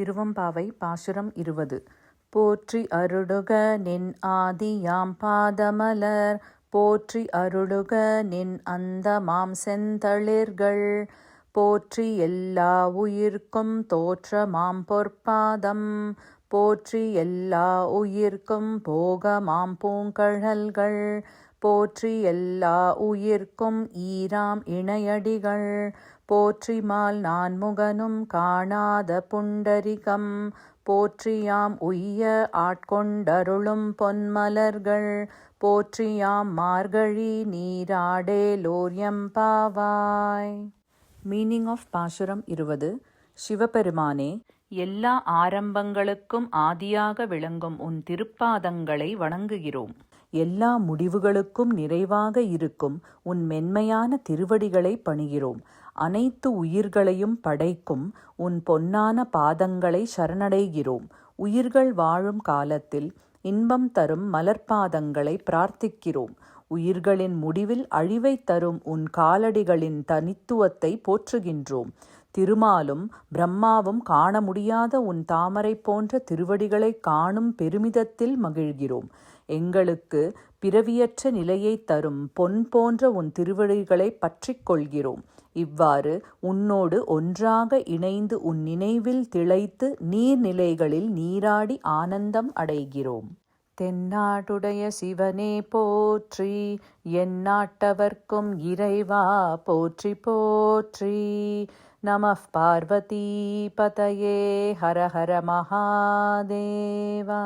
திருவம்பாவை பாசுரம் இருபது. போற்றி அருளுக நின் ஆதியாம் பாதமலர் போற்றி அருளுக நின் அந்தமாம் செந்தளிர்கள் போற்றி எல்லா உயிர்க்கும் தோற்றமாம் பொற்பாதம் போற்றி எல்லா உயிர்க்கும் போகமாம் பூங்கழல்கள் போற்றி எல்லா உயிர்க்கும் ஈராம் இணையடிகள். போற்றிமால் நான் முகனும் காணாத புண்டரிகம். போற்றியாம் உய்ய ஆட்கொண்டருளும் பொன்மலர்கள். போற்றியாம் மார்கழி நீராடேலோர் பாவாய். மீனிங் ஆஃப் பாசுரம் இருபது. சிவபெருமானே எல்லா ஆரம்பங்களுக்கும் ஆதியாக விளங்கும் உன் திருப்பாதங்களை வணங்குகிறோம். எல்லா முடிவுகளுக்கும் நிறைவாக இருக்கும் உன் மென்மையான திருவடிகளை பணிகிறோம். அனைத்து உயிர்களையும் படைக்கும் உன் பொன்னான பாதங்களை சரணடைகிறோம். உயிர்கள் வாழும் காலத்தில் இன்பம் தரும் மலர்பாதங்களை பிரார்த்திக்கிறோம். உயிர்களின் முடிவில் அழிவை தரும் உன் காலடிகளின் தனித்துவத்தை போற்றுகின்றோம். திருமாலும் பிரம்மாவும் காண முடியாத உன் தாமரை போன்ற திருவடிகளை காணும் பெருமிதத்தில் மகிழ்கிறோம். எங்களுக்கு பிறவியற்ற நிலையை தரும் பொன் போன்ற உன் திருவடிகளை பற்றிக் கொள்கிறோம். இவ்வாறு உன்னோடு ஒன்றாக இணைந்து உன் நினைவில் திளைத்து நீர்நிலைகளில் நீராடி ஆனந்தம் அடைகிறோம். தென்னாடுடைய சிவனே போற்றி என் நாட்டவர்க்கும் இறைவா போற்றி போற்றி. நம பார்வதி பதையே ஹர ஹர மகாதேவா.